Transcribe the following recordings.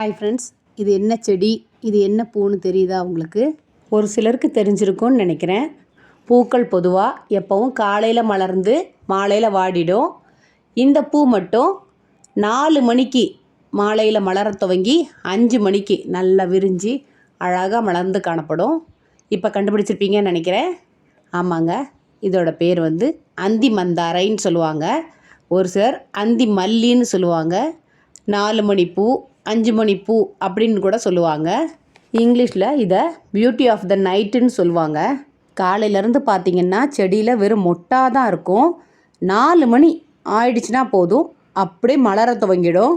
Hi friends இது என்ன செடி? இது என்ன பூன்னு தெரியுதா உங்களுக்கு? ஒரு சிலருக்கு தெரிஞ்சிருக்கும்னு நினைக்கிறேன். பூக்கள் பொதுவாக எப்போவும் காலையில் மலர்ந்து மாலையில் வாடிடும். இந்த பூ மட்டும் நாலு மணிக்கு மாலையில் மலர துவங்கி அஞ்சு மணிக்கு நல்லா விரிஞ்சு அழகாக மலர்ந்து காணப்படும். இப்போ கண்டுபிடிச்சிருப்பீங்கன்னு நினைக்கிறேன். ஆமாங்க. இதோட பேர் வந்து அந்தி மந்தாரைன்னு சொல்லுவாங்க. ஒரு சிலர் அந்தி மல்லின்னு சொல்லுவாங்க. நாலு மணி பூ அஞ்சு மணி பூ அப்படின்னு கூட சொல்லுவாங்க. இங்கிலீஷில் இதை பியூட்டி ஆஃப் த நைட்டுன்னு சொல்லுவாங்க. காலையிலேருந்து பார்த்தீங்கன்னா செடியில் வெறும் மொட்டாக தான் இருக்கும். நாலு மணி ஆயிடுச்சுன்னா போதும். அப்படியே மலர துவங்கிடும்.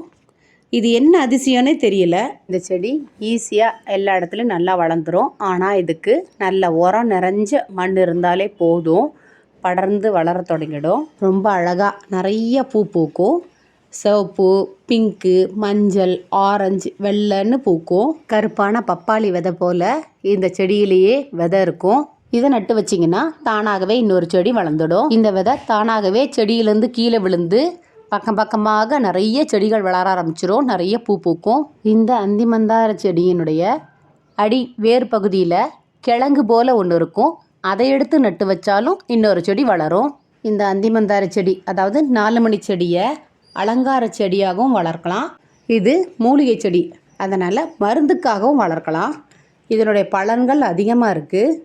இது என்ன அதிசயம்னே தெரியல. இந்த செடி ஈஸியாக எல்லா இடத்துலையும் நல்லா வளர்ந்துரும். ஆனால் இதுக்கு நல்ல உரம் நிறைஞ்ச மண் இருந்தாலே போதும். படர்ந்து வளர தொடங்கிடும். ரொம்ப அழகாக நிறைய பூ பூக்கும். சிவப்பு பிங்க்கு மஞ்சள் ஆரஞ்சு வெள்ளைன்னு பூக்கும். கருப்பான பப்பாளி விதை போல் இந்த செடியிலேயே விதை இருக்கும். இதை நட்டு வச்சிங்கன்னா தானாகவே இன்னொரு செடி வளர்ந்துடும். இந்த விதை தானாகவே செடியிலேருந்து கீழே விழுந்து பக்கம் பக்கமாக நிறைய செடிகள் வளர ஆரம்பிச்சிரும். நிறைய பூ பூக்கும். இந்த அந்தி மந்தார செடியினுடைய அடி வேர் பகுதியில் கிழங்கு போல் ஒன்று இருக்கும். அதை எடுத்து நட்டு வச்சாலும் இன்னொரு செடி வளரும். இந்த அந்திமந்தார செடி அதாவது நாலு மணி செடியை அலங்கார செடியாகவும் வளர்க்கலாம். இது மூலிகை செடி. அதனால் மருந்துக்காகவும் வளர்க்கலாம். இதனுடைய பலன்கள் அதிகமாக இருக்குது